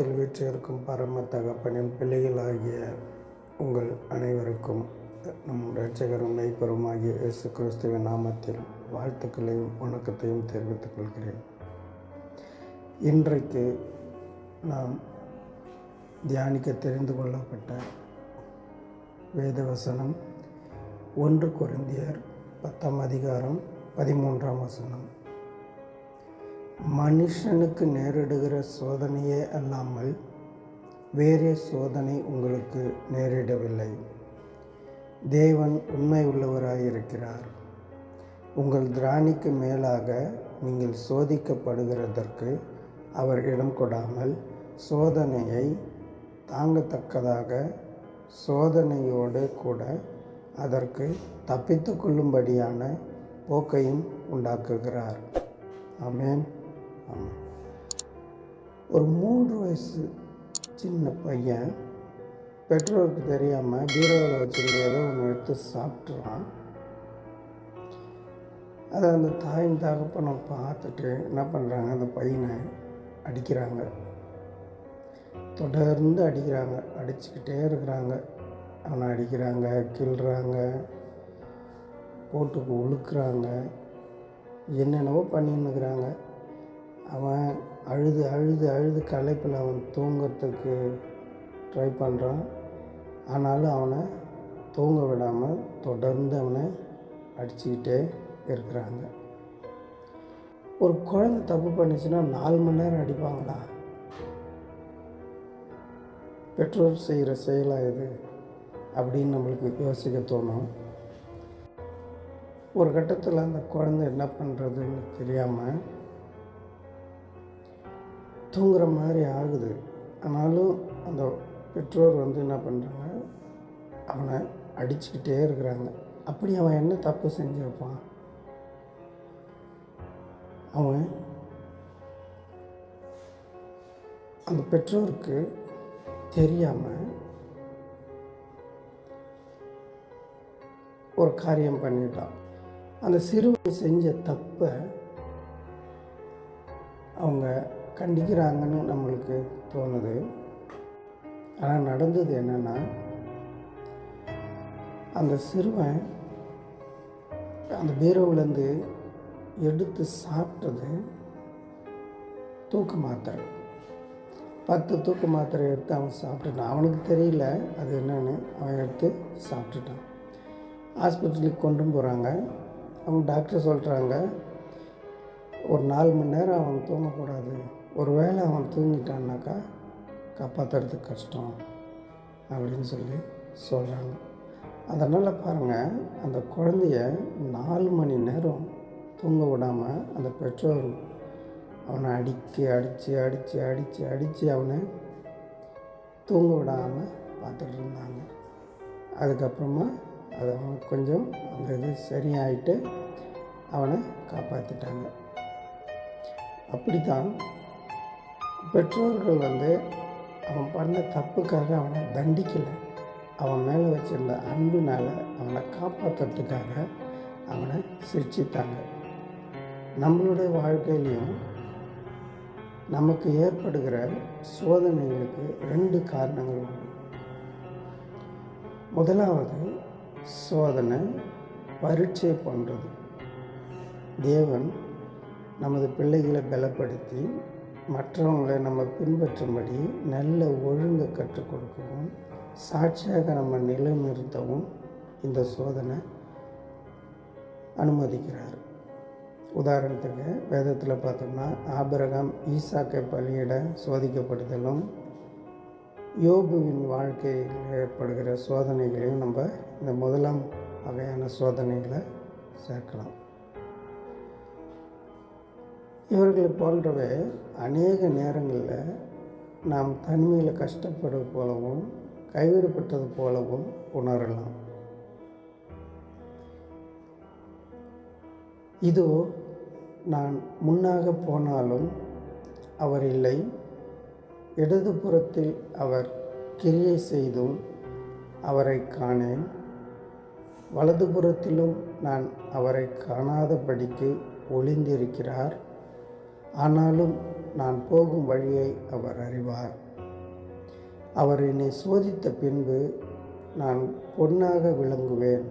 பரலோகத்தில் வீற்றிருக்கும் பரம தகப்பனின் பிள்ளைகளாகிய உங்கள் அனைவருக்கும் நம் இரட்சகரும் மெய்ப்பெருமாகிய இயேசு கிறிஸ்துவின் நாமத்தில் வாழ்த்துக்களையும் வணக்கத்தையும் தெரிவித்துக் கொள்கிறேன். இன்றைக்கு நாம் தியானிக்க தெரிந்து கொள்ளப்பட்ட வேதவசனம் ஒன்று குறைந்தியர் பத்தாம் அதிகாரம் பதிமூன்றாம் வசனம். மனுஷனுக்கு நேரிடுகிற சோதனையே அல்லாமல் வேறே சோதனை உங்களுக்கு நேரிடவில்லை. தேவன் உண்மை உள்ளவராயிருக்கிறார். உங்கள் திராணிக்கு மேலாக நீங்கள் சோதிக்கப்படுகிறதற்கு அவர் இடம் கொடாமல் சோதனையை தாங்கத்தக்கதாக சோதனையோடு கூட அதற்கு தப்பித்து கொள்ளும்படியான போக்கையும் உண்டாக்குகிறார். ஆமேன். ஒரு மூன்று வயசு சின்ன பையன் பெற்றோருக்கு தெரியாமல் பீரோவில் வச்சுருந்த ஏதோ ஒன்று எடுத்து சாப்பிட்றான் அதை அந்த தாயின் தகப்பனை பார்த்துட்டு என்ன பண்ணுறாங்க அந்த பையனை அடிக்கிறாங்க. தொடர்ந்து அடிக்கிறாங்க. அடிச்சுக்கிட்டே இருக்கிறாங்க. அவனை அடிக்கிறாங்க கிள்றாங்க போட்டுக்கு உழுக்கிறாங்க என்னென்னவோ பண்ணின்னுக்கிறாங்க. அவன் அழுது அழுது அழுது களைப்பில் அவன் தூங்கிறதுக்கு ட்ரை பண்ணுறான் ஆனாலும் அவனை தூங்க விடாமல் தொடர்ந்து அவனை அடிச்சுக்கிட்டே இருக்கிறாங்க. ஒரு குழந்தை தப்பு பண்ணிச்சுன்னா நாலு மணி நேரம் அடிப்பாங்களா? பெற்றோர் செய்கிற செயலாக இது? அப்படின்னு நம்மளுக்கு யோசிக்க தோணும். ஒரு கட்டத்தில் அந்த குழந்தை என்ன பண்ணுறதுன்னு தெரியாமல் தூங்குற மாதிரி ஆகுது. ஆனாலும் அந்த பெற்றோர் வந்து என்ன பண்ணுறாங்க அவனை அடிச்சுக்கிட்டே இருக்கிறாங்க. அப்படி அவன் என்ன தப்பு செஞ்சுருப்பான் அவன் அந்த பெற்றோருக்கு தெரியாமல் ஒரு காரியம் பண்ணிட்டான். அந்த சிறுவன் செஞ்ச தப்பை அவங்க கண்டிக்கிறாங்கன்னு நம்மளுக்கு தோணுது. ஆனால் நடந்தது என்னென்னா அந்த சிறுவன் அந்த பீரோவிலேருந்து எடுத்து சாப்பிட்டது தூக்க மாத்திரை. பத்து தூக்க மாத்திரை எடுத்து அவன் சாப்பிட்டுட்டான். அவனுக்கு தெரியல அது என்னென்னு. அவன் எடுத்து சாப்பிட்டுட்டான். ஹாஸ்பிட்டலுக்கு கொண்டு போகிறாங்க அவங்க டாக்டர் சொல்கிறாங்க ஒரு நாலு மணி நேரம் அவன் தூங்கக்கூடாது. ஒரு வேளை அவன் தூங்கிட்டான்னாக்கா காப்பாற்றுறதுக்கு கஷ்டம் அப்படின்னு சொல்லி சொல்கிறாங்க அதனால் பாருங்கள் அந்த குழந்தைய நாலு மணி நேரம் தூங்க விடாமல் அந்த பெற்றோர் அவனை அடித்து அடித்து அடித்து அடித்து அடித்து அவனை தூங்க விடாமல் பார்த்துட்டு இருந்தாங்க. அதுக்கப்புறமா அது அவனுக்கு கொஞ்சம் அந்த இது சரியாயிட்டு அவனை காப்பாற்றிட்டாங்க அப்படி தான் பெற்றோர்கள் வந்து அவன் பண்ண தப்புக்காக அவனை தண்டிக்கலை. அவன் மேலே வச்சிருந்த அன்புனால் அவனை காப்பாற்றுறதுக்காக அவனை சிரிச்சித்தாங்க நம்மளுடைய வாழ்க்கையிலையும் நமக்கு ஏற்படுகிற சோதனைகளுக்கு ரெண்டு காரணங்கள் உண்டு. முதலாவது சோதனை பரீட்சை பண்ணுறது தேவன் நமது பிள்ளைகளை பலப்படுத்தி மற்றவங்களை நம்ம பின்பற்றும்படி நல்ல ஒழுங்கை கற்றுக் கொடுக்கவும் சாட்சியாக நம்ம நிலைநிறுத்தவும் இந்த சோதனை அனுமதிக்கிறார். உதாரணத்துக்கு வேதத்தில் பார்த்தோம்னா ஆபிரகாம் ஈசாக்கை பலியிட சோதிக்கப்படுதலும் யோபுவின் வாழ்க்கையில் ஏற்படுகிற சோதனைகளையும் நம்ம இந்த முதலாம் வகையான சோதனைகளை சேர்க்கலாம். இவர்களை போன்றவை அநேக நேரங்களில் நாம் தனிமையில் கஷ்டப்படுவது போலவும் கைவிடப்பட்டது போலவும் உணரலாம். இதோ நான் முன்னாக போனாலும் அவர் இல்லை. இடதுபுறத்தில் அவர் கிரியை செய்தும் அவரை காணேன். வலதுபுறத்திலும் நான் அவரை காணாதபடிக்கு ஒளிந்திருக்கிறார். ஆனாலும் நான் போகும் வழியை அவர் அறிவார். அவர் என்னை சோதித்த பின்பு நான் பொன்னாக விளங்குவேன்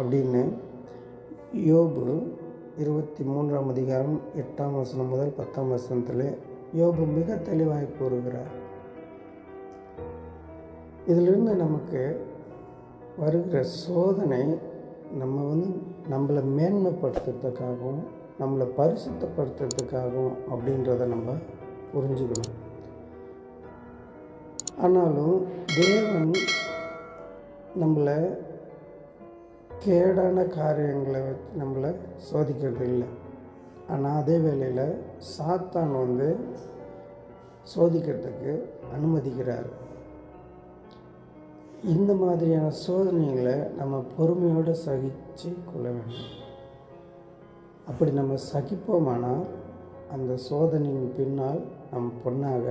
அப்படின்னு யோபு இருபத்தி மூன்றாம் அதிகாரம் எட்டாம் வசனம் முதல் பத்தாம் வசனத்தில் யோபு மிக தெளிவாக கூறுகிறார். இதிலிருந்து நமக்கு வருகிற சோதனை நம்ம வந்து நம்மளை மேன்மைப்படுத்துறதுக்காகவும் நம்மளை பரிசுத்தப்படுத்துறதுக்காகவும் அப்படின்றத நம்ம புரிஞ்சுக்கணும். ஆனாலும் தேவன் நம்மளை கேடான காரியங்களை வச்சு நம்மளை சோதிக்கிறது இல்லை. ஆனால் அதே வேளையில் சாத்தான் வந்து சோதிக்கிறதுக்கு அனுமதிக்கிறார். இந்த மாதிரியான சோதனைகளை நம்ம பொறுமையோடு சகித்து கொள்ள வேண்டும். அப்படி நம்ம சகிப்போமானால் அந்த சோதனையின் பின்னால் நம் பொண்ணாக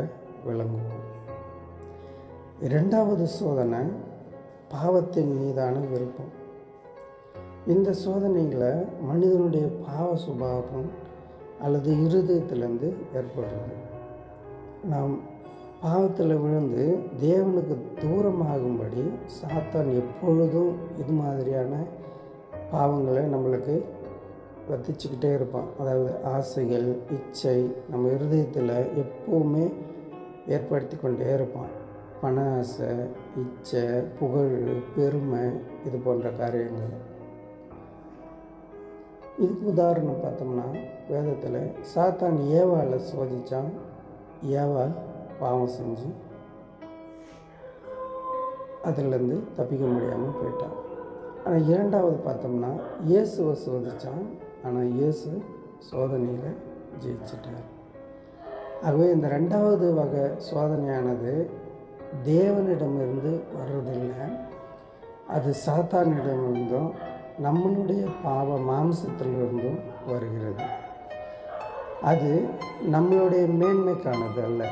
விளங்குவோம். இரண்டாவது சோதனை பாவத்தின் மீதான விருப்பம். இந்த சோதனைகளை மனிதனுடைய பாவ சுபாவம் அல்லது இருதயத்திலேருந்து ஏற்படுறது நாம் பாவத்தில் விழுந்து தேவனுக்கு தூரமாகும்படி சாத்தான் எப்பொழுதும் இது மாதிரியான பாவங்களை நம்மளுக்கு வத்திச்சுக்கிட்டே இருப்பான். அதாவது ஆசைகள் இச்சை நம்ம இருதயத்தில் எப்போவுமே ஏற்படுத்தி கொண்டே இருப்பான். பண ஆசை இச்சை புகழ் பெருமை இது போன்ற காரியங்கள். இதுக்கு உதாரணம் பார்த்தோம்னா வேதத்தில் சாத்தான் ஏவாவில் சோதித்தான் ஏவா பாவம் செஞ்சு அதிலேருந்து தப்பிக்க முடியாமல் போயிட்டான். ஆனால் இரண்டாவது பார்த்தோம்னா இயேசுவை சோதித்தான் ஆனால் இயேசு சோதனையில் ஜெயிச்சிட்டார். ஆகவே இந்த ரெண்டாவது வகை சோதனையானது தேவனிடமிருந்து வர்றதில்லை. அது சாத்தானிடமிருந்தும் நம்மளுடைய பாவ மாம்சத்திலிருந்தும் வருகிறது. அது நம்மளுடைய மேன்மைக்கானது அல்ல.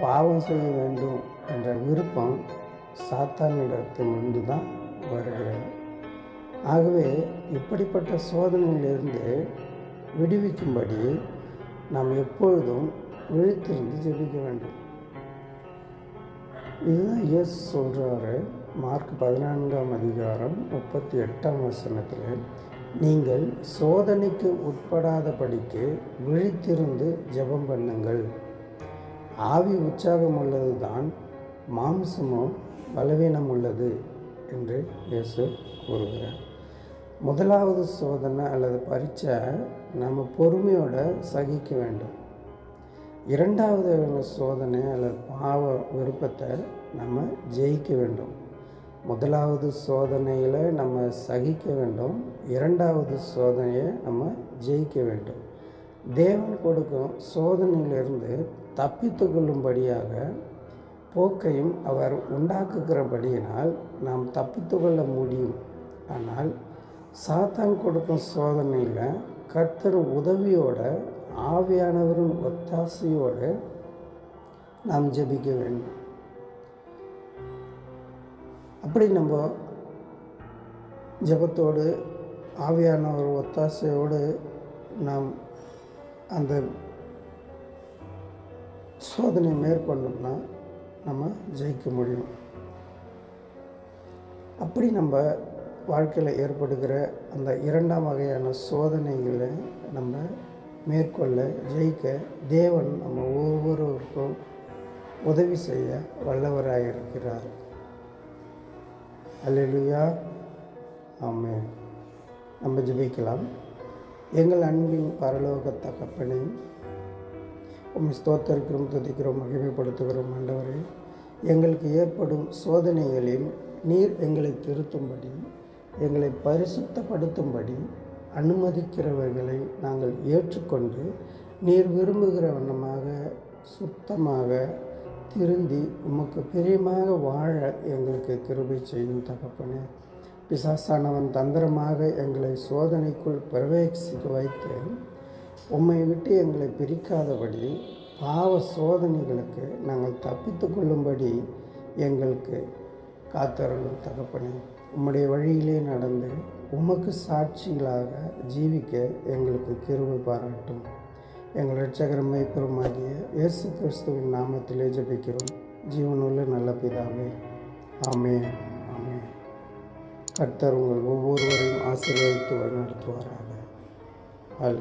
பாவம் செய்ய வேண்டும் என்ற விருப்பம் சாத்தானிடத்திலிருந்து தான் வருகிறது. ஆகவே இப்படிப்பட்ட சோதனையிலிருந்து விடுவிக்கும்படி நாம் எப்பொழுதும் விழித்திருந்து ஜெபிக்க வேண்டும். இதுதான் இயேசு சொல்கிறாரு மார்க் பதினான்காம் அதிகாரம் முப்பத்தி எட்டாம் வசனத்தில் நீங்கள் சோதனைக்கு உட்படாதபடிக்கு விழித்திருந்து ஜெபம் பண்ணுங்கள். ஆவி உற்சாகம் உள்ளது தான் மாம்சமோ பலவீனம் உள்ளது என்று இயேசு கூறுகிறார். முதலாவது சோதனை அல்லது பரீட்சை நம்ம பொறுமையோட சகிக்க வேண்டும். இரண்டாவது சோதனை அல்லது பாவ விருப்பத்தை நம்ம ஜெயிக்க வேண்டும். முதலாவது சோதனையில் நம்ம சகிக்க வேண்டும். இரண்டாவது சோதனையை நம்ம ஜெயிக்க வேண்டும். தேவன் கொடுக்கும் சோதனையிலிருந்து தப்பித்து கொள்ளும்படியாக போக்கையும் அவர் உண்டாக்குகிறபடியினால் நாம் தப்பித்து கொள்ள முடியும். ஆனால் சாத்தான் கொடுக்கும் சோதனையில் கர்த்தர் உதவியோட ஆவியானவரின் ஒத்தாசையோடு நாம் ஜெபிக்க வேண்டும். அப்படி நம்ம ஜெபத்தோடு ஆவியானவர் ஒத்தாசையோடு நாம் அந்த சோதனை மேற்கொண்டோம்னா நம்ம ஜெயிக்க முடியும். அப்படி நம்ம வாழ்க்கையில் ஏற்படுகிற அந்த இரண்டாம் வகையான சோதனைகளை நம்ம மேற்கொள்ள ஜெயிக்க தேவன் நம்ம ஒவ்வொருவருக்கும் உதவி செய்ய வல்லவராக இருக்கிறார். அல்லா ஆமே நம்ம ஜெபிக்கலாம். எங்கள் அன்பின் பரலோக தகப்பனை உம்மை ஸ்தோத்தரிக்கிறோம் துதிக்கிறோம் மகிமைப்படுத்துகிறோம் ஆண்டவரே. எங்களுக்கு ஏற்படும் சோதனைகளில் நீர் எங்களை திருத்தும்படி எங்களை பரிசுத்தப்படுத்தும்படி அனுமதிக்கிறவர்களை நாங்கள் ஏற்றுக்கொண்டு நீர் விரும்புகிற வண்ணமாக சுத்தமாக திருந்தி உமக்கு பிரியமாக வாழ எங்களுக்கு கிருபை செய்யும் தகப்பனே. பிசாசானவன் தந்திரமாக எங்களை சோதனைக்குள் பிரவேசிக்க வைத்து உம்மை விட்டு எங்களை பிரிக்காதபடி பாவ சோதனைகளுக்கு நாங்கள் தப்பித்து கொள்ளும்படி எங்களுக்கு காத்தருளும் தகப்பனே. உம்முடைய வழியிலே நடந்து உமக்கு சாட்சிகளாக ஜீவிக்க எங்களுக்கு கிருபை பாராட்டும். எங்கள் இரட்சகரமை பெருமாகிய இயேசு கிறிஸ்துவின் நாமத்திலே ஜபிக்கிறோம். ஜீவனுள்ள நல்ல பிதாவே ஆமே ஆமே கர்த்தர் உங்கள் ஒவ்வொருவரையும் ஆசீர்வதித்து வழிநடத்துவாராக. அல்ல